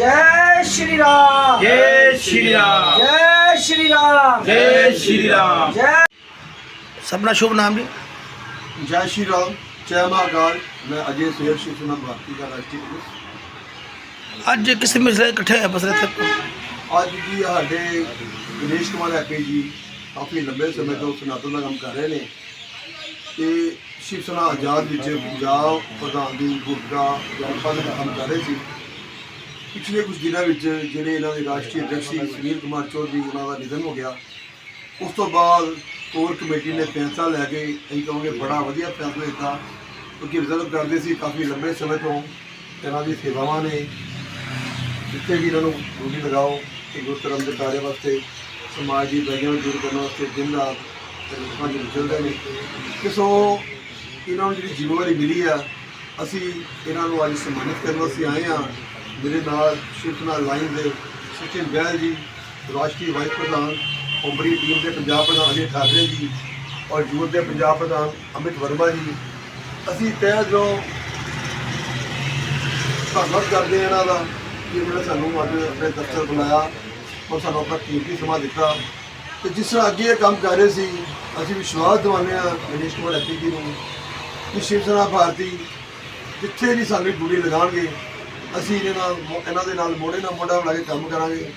ਜੈ ਸ਼੍ਰੀ ਰਾਮ ਜੈ ਸ਼੍ਰੀ ਰਾਮ ਜੈ ਸ਼੍ਰੀ ਰਾਮ ਜੈ ਸ਼੍ਰੀ ਰਾਮ ਜੈ ਸਭਨਾ ਸ਼ੁਭ ਨਾਮ ਜੀ ਜੈ ਸ਼੍ਰੀ ਰਾਮ ਜੈ ਮਹਾਕਾਲ ਮੈਂ ਅਜੇ ਸੇਰ ਸ਼ਿਵ ਸੈਨਾ ਭਾਰਤੀ ਦਾ ਰਾਸ਼ਟਰੀ ਪੁਲਿਸ ਅੱਜ ਕਿਸੇ ਮਿਸਲੇ ਇਕੱਠੇ ਹੋਏ ਬਸਰੇ ਤੇ ਅੱਜ ਜੀ ਸਾਡੇ ਦਿਨੇਸ਼ ਕੁਮਾਰ ਐਪੀ ਜੀ ਕਾਫੀ ਲੰਬੇ ਸਮੇਂ ਤੋਂ ਸਨਾਤਨ ਦਾ ਕੰਮ ਕਰ ਰਹੇ ਨੇ ਤੇ ਸ਼ਿਵ ਸੈਨਾ ਆਜ਼ਾਦ ਵਿੱਚ ਪੰਜਾਬ ਪ੍ਰਧਾਨ ਦੀ ਭੂਮਿਕਾ ਜਨਪਦ ਦਾ ਕੰਮ ਕਰ ਰਹੇ ਸੀ ਪਿਛਲੇ ਕੁਝ ਦਿਨਾਂ ਵਿੱਚ ਜਿਹੜੇ ਇਹਨਾਂ ਦੇ ਰਾਸ਼ਟਰੀ ਅਧਿਕਸ਼ ਸੀ, ਸੁਨੀਲ ਕੁਮਾਰ ਚੌਧਰੀ ਉਹਨਾਂ ਦਾ ਨਿਧਨ ਹੋ ਗਿਆ। ਉਸ ਤੋਂ ਬਾਅਦ ਕੋਰ ਕਮੇਟੀ ਨੇ ਫੈਸਲਾ ਲੈ ਕੇ ਅਸੀਂ ਕਹਾਂਗੇ ਬੜਾ ਵਧੀਆ ਫੈਸਲਾ ਦਿੱਤਾ, ਕਿਉਂਕਿ ਰਿਜ਼ਰਵ ਕਰਦੇ ਸੀ ਕਾਫੀ ਲੰਬੇ ਸਮੇਂ ਤੋਂ ਇਹਨਾਂ ਦੀ ਸੇਵਾਵਾਂ ਨੇ। ਜਿੱਥੇ ਵੀ ਇਹਨਾਂ ਨੂੰ ਡਿਊਟੀ ਲਗਾਓ ਕਿ ਗੁਰੂ ਧਰਮ ਦੇ ਕਾਰਜ ਵਾਸਤੇ, ਸਮਾਜ ਦੀ ਬੁਰਾਈਆਂ ਨੂੰ ਦੂਰ ਕਰਨ ਵਾਸਤੇ ਦਿਨ ਰਾਤ ਲੋਕਾਂ ਦੇ ਚੱਲਦੇ ਨੇ। ਕਿ ਸੋ ਇਹਨਾਂ ਨੂੰ ਜਿਹੜੀ ਜ਼ਿੰਮੇਵਾਰੀ ਮਿਲੀ ਆ, ਅਸੀਂ ਇਹਨਾਂ ਨੂੰ ਅੱਜ ਸਨਮਾਨਿਤ ਕਰਨ ਵਾਸਤੇ ਆਏ ਆ ਮੇਰੇ ਨਾਲ ਸ਼ਿਵਸਨਾ ਲਾਈਨ ਦੇ ਸਚਿਨ ਬਹਿਲ ਜੀ, ਰਾਸ਼ਟਰੀ ਵਾਈਸ ਪ੍ਰਧਾਨ, ਉਮਰੀ ਟੀਮ ਦੇ ਪੰਜਾਬ ਪ੍ਰਧਾਨ ਅਜੇ ਠਾਕਰੇ ਜੀ ਔਰ ਯੂਥ ਦੇ ਪੰਜਾਬ ਪ੍ਰਧਾਨ ਅਮਿਤ ਵਰਮਾ ਜੀ। ਅਸੀਂ ਤਹਿ ਦਿਲੋਂ ਧੰਨਵਾਦ ਕਰਦੇ ਹਾਂ ਇਹਨਾਂ ਦਾ ਕਿ ਇਹਨਾਂ ਨੇ ਸਾਨੂੰ ਅੱਜ ਆਪਣੇ ਦਫ਼ਤਰ ਬੁਲਾਇਆ ਔਰ ਸਾਨੂੰ ਆਪਣਾ ਕੀਮਤੀ ਸਮਾਂ ਦਿੱਤਾ। ਤੇ ਜਿਸ ਤਰ੍ਹਾਂ ਅੱਗੇ ਇਹ ਕੰਮ ਕਰ ਰਹੇ ਸੀ, ਅਸੀਂ ਵਿਸ਼ਵਾਸ ਦਿਵਾਉਂਦੇ ਹਾਂ ਮਨੀਸ਼ ਕੁਮਾਰ ਅੱਤੀ ਜੀ ਨੂੰ ਕਿ ਸ਼ਿਵ ਸੈਨਾ ਭਾਰਤੀ ਜਿੱਥੇ ਵੀ ਸਾਨੂੰ ਡਿਊਟੀ ਲਗਾਉਣਗੇ ਅਸੀਂ ਇਹਨਾਂ ਨਾਲ ਇਹਨਾਂ ਦੇ ਨਾਲ ਮੋਢੇ ਨਾਲ ਮੋਢਾ ਮਿਲਾ ਕੇ ਕੰਮ ਕਰਾਂਗੇ।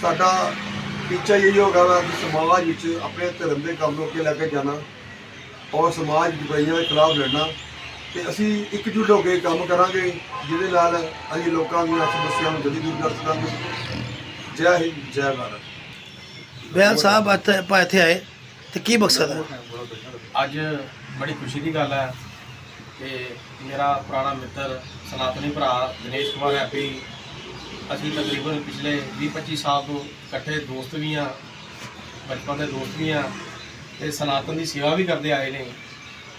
ਸਾਡਾ ਟੀਚਾ ਇਹ ਹੋਗਾ ਵਾ ਕਿ ਸਮਾਜ ਵਿੱਚ ਆਪਣੇ ਧਰਮ ਦੇ ਕੰਮ ਨੂੰ ਅੱਗੇ ਲੈ ਕੇ ਜਾਣਾ ਔਰ ਸਮਾਜ ਦੀ ਬੁਰਾਈਆਂ ਦੇ ਖਿਲਾਫ ਲੜਨਾ। ਤੇ ਅਸੀਂ ਇਕਜੁੱਟ ਹੋ ਕੇ ਕੰਮ ਕਰਾਂਗੇ ਜਿਹਦੇ ਨਾਲ ਅਸੀਂ ਲੋਕਾਂ ਦੀਆਂ ਸਮੱਸਿਆਵਾਂ ਨੂੰ ਜਲਦੀ ਦੂਰ ਕਰ ਸਕਾਂਗੇ। ਜੈ ਹਿੰਦ ਜੈ ਭਾਰਤ। ਬਿਆਨ ਸਾਹਿਬ ਇੱਥੇ ਆਏ। ਤੇ ਕੀ ਮਕਸਦ ਹੈ? ਅੱਜ ਬੜੀ ਖੁਸ਼ੀ ਦੀ ਗੱਲ ਹੈ। ਕਿ ਮੇਰਾ ਪੁਰਾਣਾ ਮਿੱਤਰ, ਸਨਾਤਨੀ ਭਰਾ ਦਿਨੇਸ਼ ਕੁਮਾਰ ਹੈਪੀ ਅਸੀਂ ਤਕਰੀਬਨ ਪਿਛਲੇ 20-25 ਸਾਲ ਤੋਂ ਇਕੱਠੇ ਦੋਸਤ ਵੀ ਆ ਬਚਪਨ ਦੇ ਦੋਸਤ ਵੀ ਆ ਤੇ ਸਨਾਤਨ ਦੀ ਸੇਵਾ ਵੀ ਕਰਦੇ ਆਏ ਨੇ।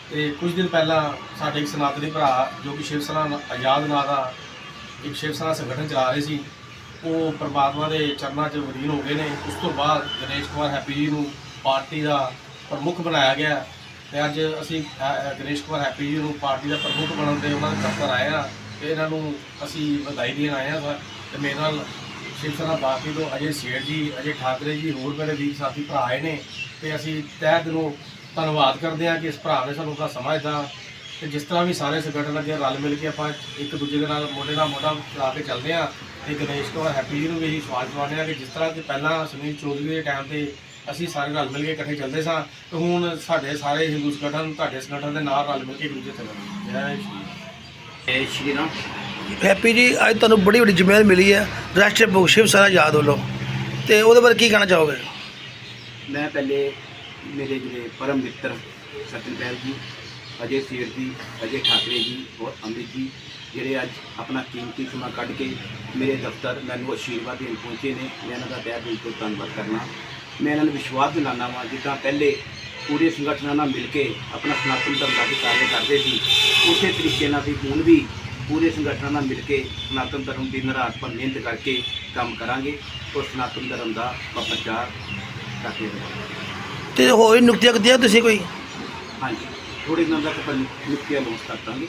ਤੇ ਕੁਝ ਦਿਨ ਪਹਿਲਾਂ ਸਾਡੇ ਇੱਕ ਸਨਾਤਨੀ ਭਰਾ ਜੋ ਕਿ ਸ਼ਿਵ ਸੈਨਾ ਆਜ਼ਾਦ ਨਾਂ ਦਾ ਇੱਕ ਸ਼ਿਵ ਸੈਨਾ ਸੰਗਠਨ ਚਲਾ ਰਹੇ ਸੀ, ਉਹ ਪ੍ਰਮਾਤਮਾ ਦੇ ਚਰਨਾਂ 'ਚ ਵਲੀਨ ਹੋ ਗਏ ਨੇ। ਉਸ ਤੋਂ ਬਾਅਦ ਦਿਨੇਸ਼ ਕੁਮਾਰ ਹੈਪੀ ਜੀ ਨੂੰ ਪਾਰਟੀ ਦਾ ਪ੍ਰਮੁੱਖ ਬਣਾਇਆ ਗਿਆ। ਤੇ ਅੱਜ ਅਸੀਂ ਅ, ਅ, ਕੁਮਾਰ ਹੈਪੀ ਜੀ ਨੂੰ ਪਾਰਟੀ ਦਾ ਪ੍ਰਮੁੱਖ ਬਣਨ ਤੇ ਉਹਨਾਂ ਦੇ ਦਫ਼ਤਰ ਆਏ ਆ ਤੇ ਇਹਨਾਂ ਨੂੰ ਅਸੀਂ ਵਧਾਈ ਦੇਣ ਆਏ ਆ ਤੇ ਮੇਰੇ ਨਾਲ ਸ਼ਿਵ ਸੈਨਾ ਬਾਕੀ ਤੋਂ ਅਜੇ ਸੇਠ ਜੀ ਅਜੇ ਠਾਕਰੇ ਜੀ ਹੋਰ ਮੇਰੇ ਵੀਰ ਸਾਥੀ ਭਰਾ ਆਏ ਨੇ ਤੇ ਅਸੀਂ ਤਹਿ ਦਿਲੋਂ ਧੰਨਵਾਦ ਕਰਦੇ ਹਾਂ ਕਿ ਇਸ ਭਰਾ ਨੇ ਸਾਨੂੰ ਦਾ ਸਮਾਂ ਦਿੱਤਾ। ਤੇ ਜਿਸ ਤਰ੍ਹਾਂ ਵੀ ਸਾਰੇ ਸੰਗਠਨ ਅੱਗੇ ਰਲ ਮਿਲ ਕੇ ਆਪਾਂ ਇੱਕ ਦੂਜੇ ਦੇ ਨਾਲ ਮੋਢੇ ਨਾਲ ਮੋਢਾ ਲਾ ਕੇ ਚੱਲਦੇ ਹਾਂ ਤੇ ਗਣੇਸ਼ ਕੁਮਾਰ ਹੈਪੀ ਜੀ ਨੂੰ ਵੀ ਇਹੀ ਸਵਾਲ ਦਵਾਉਂਦੇ ਹਾਂ ਕਿ ਜਿਸ ਤਰ੍ਹਾਂ ਕਿ ਪਹਿਲਾਂ ਸੁਨੀਲ ਚੌਧਰੀ ਦੇ ਟਾਈਮ ਤੇ ਅਸੀਂ ਸਾਰੇ ਰਲ ਮਿਲ ਕੇ ਇਕੱਠੇ ਚੱਲਦੇ ਸਾਂ ਤੇ ਹੁਣ ਸਾਡੇ ਸਾਰੇ ਹਿੰਦੂ ਸੰਗਠਨ ਤੁਹਾਡੇ ਸੰਗਠਨ ਦੇ ਨਾਲ ਰਲ ਮਿਲ ਕੇ ਇੱਕ ਦੂਜੇ ਚੱਲਣ ਜੈ ਸ਼੍ਰੀ ਜੈ ਸ਼੍ਰੀ ਰਾਮ। ਹੈਪੀ ਜੀ ਅੱਜ ਤੁਹਾਨੂੰ ਬੜੀ ਵੱਡੀ ਜ਼ਿੰਮੇਵਾਰੀ ਮਿਲੀ ਹੈ। ਰਾਸ਼ਟਰੀ ਭੋਗ ਸ਼ਿਵ ਸੈਨਾ ਆਜ਼ਾਦ ਵੱਲੋਂ। ਤੇ ਉਹਦੇ ਬਾਰੇ ਕੀ ਕਹਿਣਾ ਚਾਹੋਗੇ? ਮੈਂ ਪਹਿਲੇ ਮੇਰੇ ਜਿਹੜੇ ਪਰਮ ਮਿੱਤਰ ਸਤਿਨ ਬੈਲ ਜੀ ਅਜੇ ਸੇਠ ਜੀ ਅਜੇ ਠਾਕਰੇ ਜੀ ਔਰ ਅਮਿਤ ਜੀ ਜਿਹੜੇ ਅੱਜ ਆਪਣਾ ਕੀਮਤੀ ਸਮਾਂ ਕੱਢ ਕੇ ਮੇਰੇ ਦਫ਼ਤਰ ਮੈਨੂੰ ਆਸ਼ੀਰਵਾਦ ਦੇਣ ਪਹੁੰਚੇ ਨੇ ਮੈਂ ਇਹਨਾਂ ਦਾ ਤਹਿ ਦਿਲ ਤੋਂ ਧੰਨਵਾਦ ਕਰਨਾ। ਮੈਂ ਇਹਨਾਂ ਨੂੰ ਵਿਸ਼ਵਾਸ ਦਿਲਾਨਾ ਵਾਂ ਜਿੱਦਾਂ ਪਹਿਲੇ ਪੂਰੇ ਸੰਗਠਨਾਂ ਨਾਲ ਮਿਲ ਕੇ ਆਪਣਾ ਸਨਾਤਨ ਧਰਮ ਦਾ ਕਾਰਜ ਕਰਦੇ ਸੀ ਉਸੇ ਤਰੀਕੇ ਨਾਲ ਵੀ ਹੁਣ ਵੀ ਪੂਰੇ ਸੰਗਠਨਾਂ ਨਾਲ ਮਿਲ ਕੇ ਸਨਾਤਨ ਧਰਮ ਦੀ ਨਿਰਾਸ਼ ਪਰ ਮਿਹਨਤ ਕਰਕੇ ਕੰਮ ਕਰਾਂਗੇ ਔਰ ਸਨਾਤਨ ਧਰਮ ਦਾ ਪ੍ਰਚਾਰ ਕਰਦੇ ਰਹਾਂਗੇ ਤੇ ਹੋਰ ਨੁਕਤੀਆਂ ਕਿਤੀਆਂ ਤੁਸੀਂ ਕੋਈ? ਹਾਂਜੀ ਥੋੜੇ ਦਿਨਾਂ ਤੱਕ ਆਪਾਂ ਨੁਕਤੀਆਂ ਲਾਂਚ ਕਰ ਦਾਂਗੇ।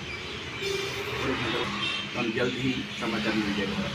ਤੁਹਾਨੂੰ ਜਲਦ ਹੀ ਸਮਾਚਾਰ ਮਿਲ ਜਾਏਗਾ।